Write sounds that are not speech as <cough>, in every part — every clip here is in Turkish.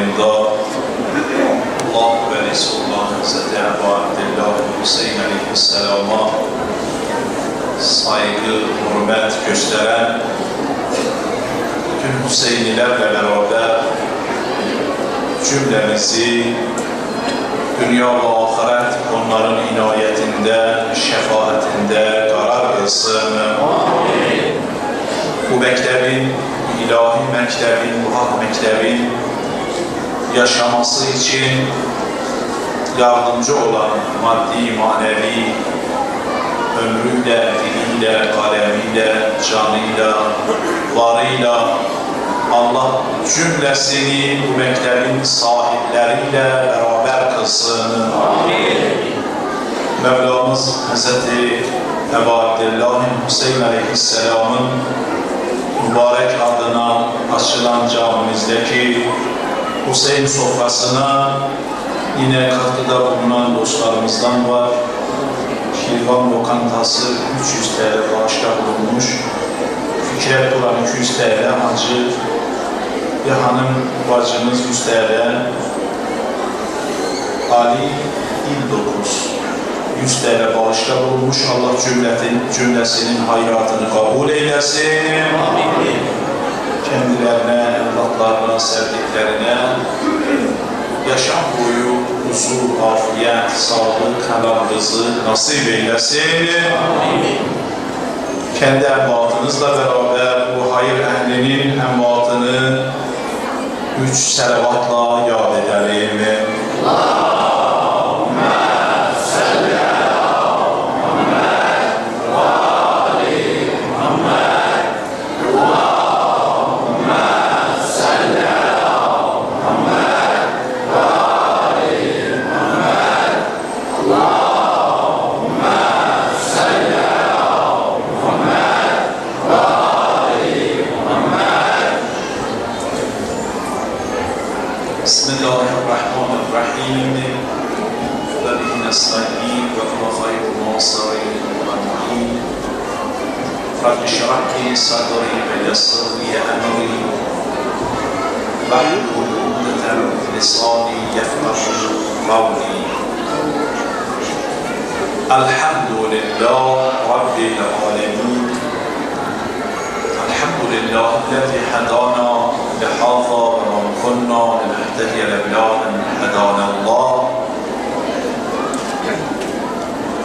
ayında Allah ve Resulullah Hazreti Ebu Abdillah Hüseyin Aleyhisselam'a saygı, hürmet gösteren bütün Hüseynilerle beraber cümlemizi dünya ve ahiret onların inayetinde, şefaatinde karar kılsın. Bu mektebin, ilahi mektebin, bu hak mektebin yaşaması için yardımcı olan maddi, manevi, ömrüyle, diliyle, kalemiyle, canıyla, varıyla Allah cümlesini bu mektebin sahipleriyle beraber kılsın. Mevlamız Hz. Ebu Abdillah Hüseyin Aleyhisselam'ın mübarek adına açılan camimizdeki Hüseyin sofrasına yine katkıda bulunan dostlarımızdan var. Şirvan Lokantası 300 TL bağışta bulunmuş. Fikret Kur'an 200 TL, Hacı bir hanım bacımız 100 TL, Ali İldokuz 100 TL bağışta bulunmuş. Allah cümletin, cümlesinin hayratını kabul eylesin. Kendilerine, evlatlarına, sevdiklerine yaşam boyu huzur, afiyet, sağlık, helal rızı nasip eylesin. Kendi emvatınızla beraber bu hayır ehlinin emvatını üç selavatla yad edelim. بسم الله الرحمن الرحيم. وهو خير صدري ويسر لي امري قولي الحمد لله رب العالمين. الحمد لله الذي هدانا لهذا وما كنا لنهتدي لولا ان هدانا الله.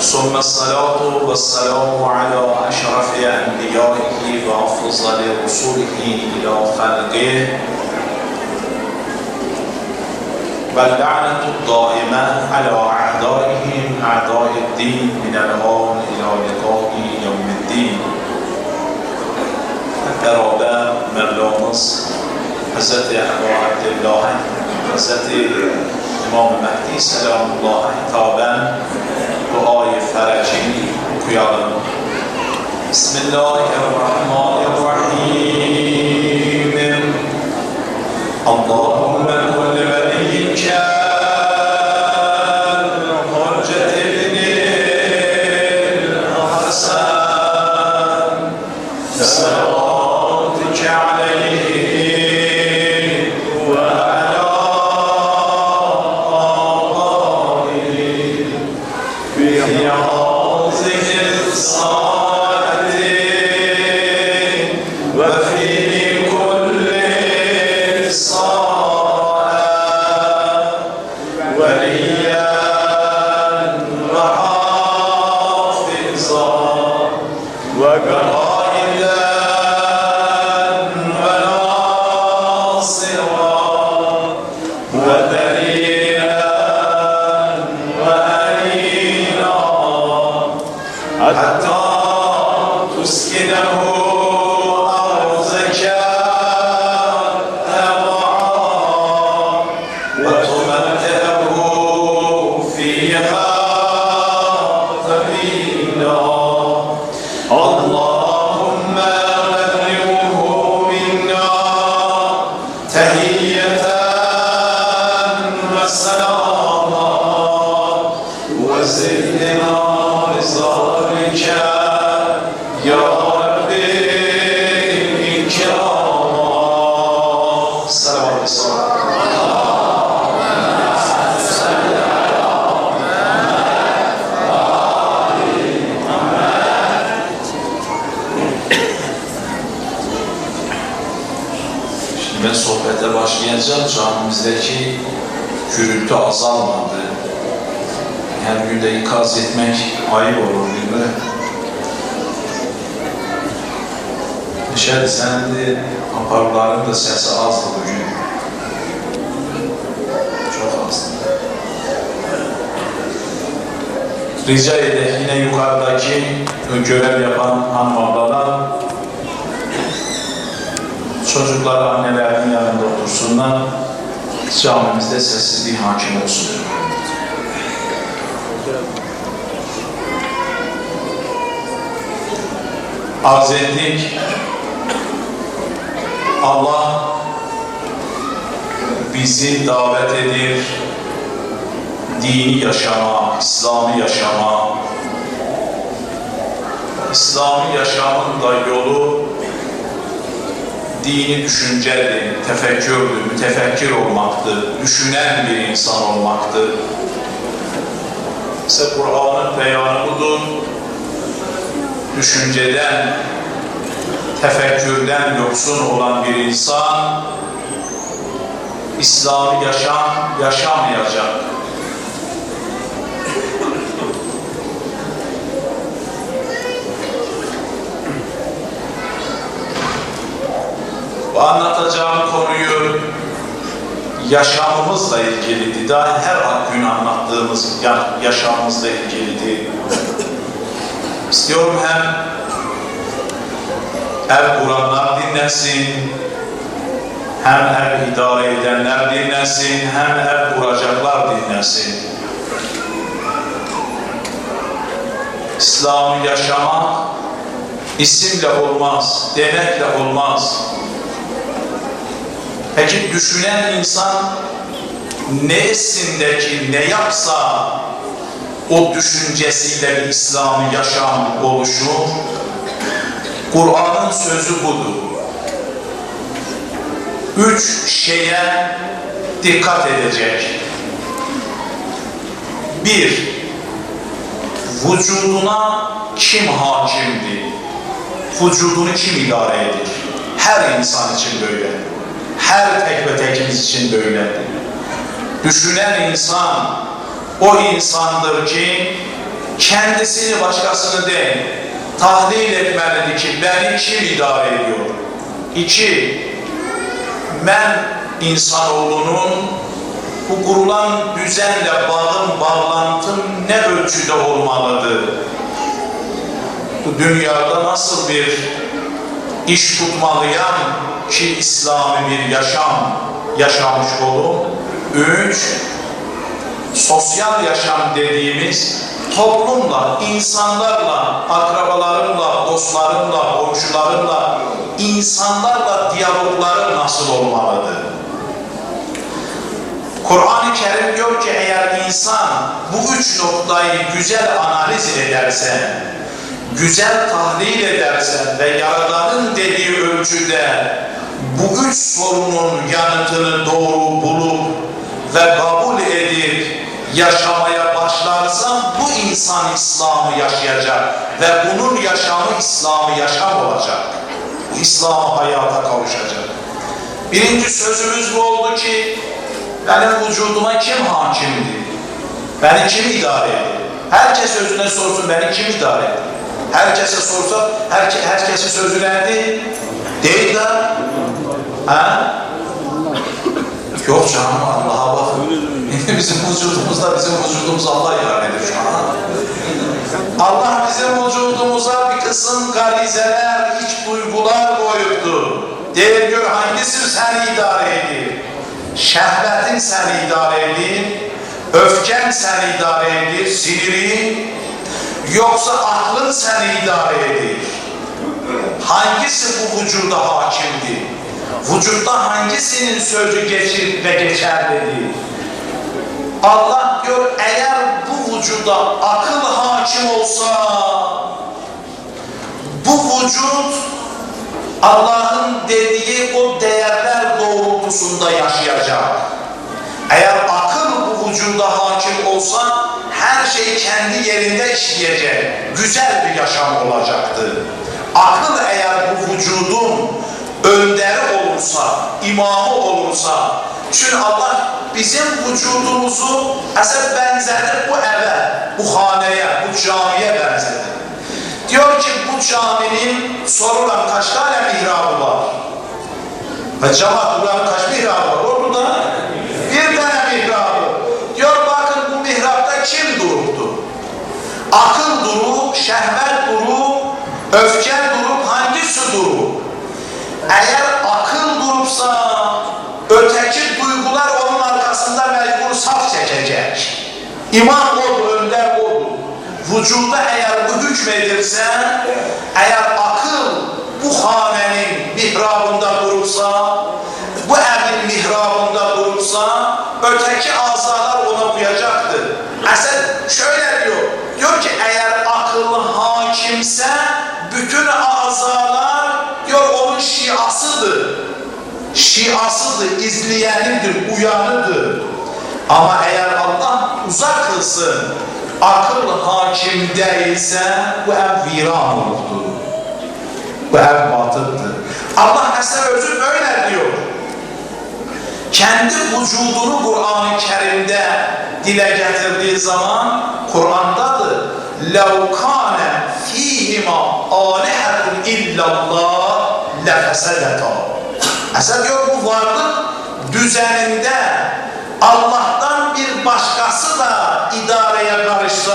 ثم الصلاة والسلام على أشرف أنبيائه وأفضل رسوله إلى خلقه. واللعنة الدائمة على أعدائهم أعداء الدين من الآن إلى لقاء يوم الدين. حضرت أبو عبد الله حضرت إمام مهدی سلام الله خطابا دعای فرجی کیالم بسم الله الرحمن الرحیم. Başlayacağım. Camimizdeki gürültü azalmadı. Her gün de ikaz etmek ayıp olur mi? Neşet sen de aparların da sesi azdı bugün. Çok azdı. Rica edek yine yukarıdaki görev yapan hanım ablalar çocuklar annelerinin yanında otursunlar. Camimizde sessizliği hakim olsun. Arz ettik. Allah bizi davet edir. Dini yaşama, İslami yaşama. İslami yaşamın da yolu dini düşüncedir, tefekkürdür, mütefekkir olmaktır, düşünen bir insan olmaktır. İşte Kur'an'ın beyanı budur. Düşünceden, tefekkürden yoksun olan bir insan İslami yaşam yaşamayacak. Bu anlatacağım konuyu yaşamımızla ilgilidir. Daha her gün anlattığımız ya- yaşamımızla ilgilidir. İstiyorum hem ev kuranlar dinlesin, hem ev idare edenler dinlesin, hem ev kuracaklar dinlesin. İslam'ı yaşamak isimle olmaz, demekle olmaz. Peki düşünen insan nesindeki ne yapsa o düşüncesiyle bir İslam'ı yaşam oluşur. Kur'an'ın sözü budur. Üç şeye dikkat edecek. Bir, vücuduna kim hakimdi? Vücudunu kim idare edir? Her insan için böyle. Her tek ve tekimiz için böyle. Düşünen insan o insandır ki kendisini başkasını değil tahlil etmelidir ki beni kim idare ediyor? İki, ben insanoğlunun bu kurulan düzenle bağım, bağlantım ne ölçüde olmalıdır? Bu dünyada nasıl bir iş tutmalıyam ki İslami bir yaşam yaşamış olun? Üç, sosyal yaşam dediğimiz toplumla, insanlarla, akrabalarımla, dostlarımla, komşularımla, insanlarla diyalogları nasıl olmalıdır? Kur'an-ı Kerim diyor ki eğer insan bu üç noktayı güzel analiz ederse, güzel tahlil ederse ve Yaradan'ın dediği ölçüde bu üç sorunun yanıtını doğru bulup ve kabul edip yaşamaya başlarsa bu insan İslam'ı yaşayacak ve bunun yaşamı İslam'ı yaşam olacak. Bu İslam'ı hayata kavuşacak. Birinci sözümüz bu oldu ki benim vücuduma kim hakimdi? Beni kim idare etti? Herkes özüne sorsun beni kim idare etti? Herkese sorsa herke, herkesin sözü nerede? Değil de ha? Yok canım Allah'a bak. <laughs> bizim vücudumuzda bizim vücudumuz Allah idare ediyor şu an. Allah bizim vücudumuza bir kısım garizeler, iç duygular koyuptu. Değil gör hangisi seni idare ediyor? Şehvetin seni idare ediyor, öfken seni idare ediyor, sinirin, yoksa aklın seni idare ediyor. Hangisi bu vücuda hakimdi? Vücutta hangisinin sözü geçir ve geçerlidir? Allah diyor eğer bu vücuda akıl hakim olsa bu vücut Allah'ın dediği o değerler doğrultusunda yaşayacak. Eğer akıl bu vücuda hakim olsa her şey kendi yerinde işleyecek. Güzel bir yaşam olacaktı. Akıl eğer bu vücudun önderi olursa, imamı olursa, çünkü Allah bizim vücudumuzu əsəb bənzədir bu evə, bu xanəyə, bu camiye bənzədir. Diyor ki bu caminin sorulan kaç tane mihrabı var? Ve cemaat kaç mihrabı var? Orada bir tane mihrabı. Diyor bakın bu mihrapta kim duruptu? Akıl durup, şehvet durup, öfke durup, hangisi durup? Eğer akıl durupsa öteki duygular onun arkasında mecbur saf çekecek. İmam odur, önder odur. Vücuda eğer bu hükmedirse, eğer akıl bu hanenin mihrabında durursa, bu evin mihrabında durursa, öteki Şiasıdır, izleyenidir, uyanıdır. Ama eğer Allah uzak kılsın, akıl hakim değilse bu ev viran oldu. Bu ev batıktır. Allah Esra özü böyle diyor. Kendi vücudunu Kur'an-ı Kerim'de dile getirdiği zaman Kur'an'dadır. لَوْ كَانَ ف۪يهِمَا آلِهَةٌ اِلَّا اللّٰهِ لَفَسَدَتَا Esra diyor bu varlık düzeninde Allah'tan bir başkası da idareye karışsa,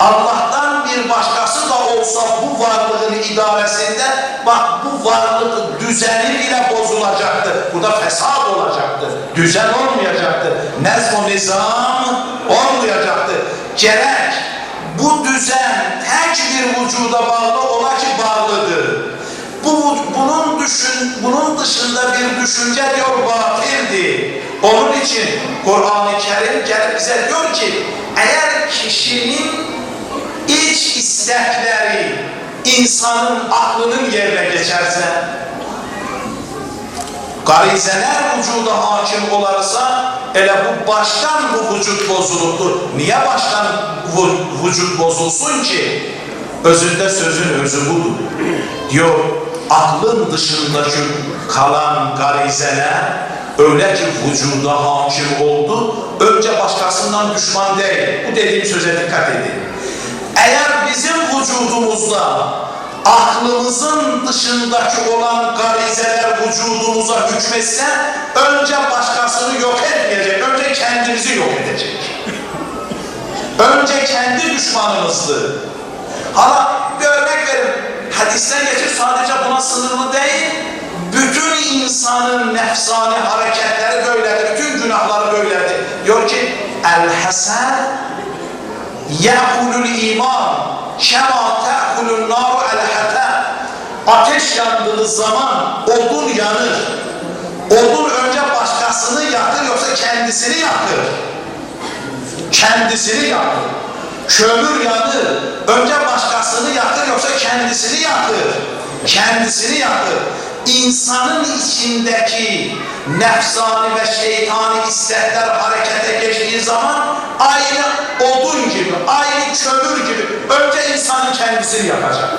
Allah'tan bir başkası da olsa bu varlığın idaresinde, bak bu varlık düzeni bile bozulacaktır. Burada fesat olacaktır. Düzen olmayacaktır. Nezm-i nizam olmayacaktır. Gerek bu düzen tek bir vücuda bağlı ola ki bağlıdır. Bu, bunun düşün, bunun dışında bir düşünce diyor batildi. Onun için Kur'an-ı Kerim gelip bize diyor ki eğer kişinin iç istekleri insanın aklının yerine geçerse garizeler vücuda hakim olarsa ele bu baştan bu vücut bozulurdu. Niye baştan vücut bozulsun ki? Özünde sözün özü budur. Diyor aklın dışındaki kalan garizeler öyle ki vücuda hakim oldu. Önce başkasından düşman değil. Bu dediğim söze dikkat edin. Eğer bizim vücudumuzda aklımızın dışındaki olan garizeler vücudumuza hükmetse önce başkasını yok etmeyecek, önce kendimizi yok edecek. Önce kendi düşmanımızdı. Hala Hadisten geçir sadece buna sınırlı değil. Bütün insanın nefsani hareketleri böyledir. Bütün günahları böyledir. Diyor ki El hasan Ya'kulul iman kema ta'kulun naru el hata Ateş yandığı zaman odun yanır. Odun önce başkasını yakır yoksa kendisini yakır. Kendisini yakır. Kömür yanır. Önce başkasını yakır yoksa kendisini yakır. Kendisini yakır. İnsanın içindeki nefsani ve şeytani istekler harekete geçtiği zaman aynı odun gibi, aynı kömür gibi önce insanın kendisini yakacak.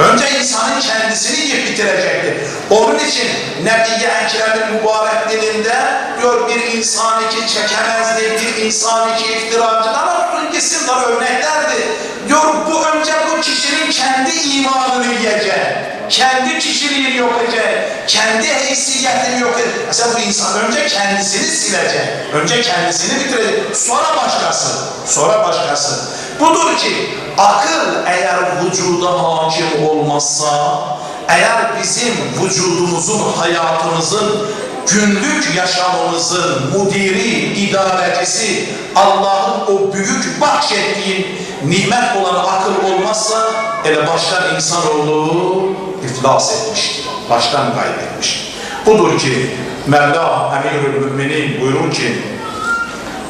Önce insanın kendisini yiyip bitirecektir. Onun için Nebi-i Ekrem'in mübarek dilinde diyor bir insan iki çekemezdi, bir insan iki iftiracılar olsun isimler örneklerdi. Diyor bu önce bu kişinin kendi imanını yiyecek, kendi kişiliğini yok edecek, kendi heysiyetini yok edecek. Mesela bu insan önce kendisini silecek, önce kendisini bitirecek, sonra başkası, sonra başkası. Budur ki akıl eğer vücuda hakim olmazsa, eğer bizim vücudumuzun, hayatımızın, günlük yaşamımızın mudiri, idarecisi, Allah'ın o büyük bahşettiği nimet olan akıl olmazsa, ele baştan insanoğlu iflas etmiştir. Baştan kaybetmiş. Budur ki Mevla Emirül Müminin buyurur ki,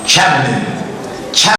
Kemmin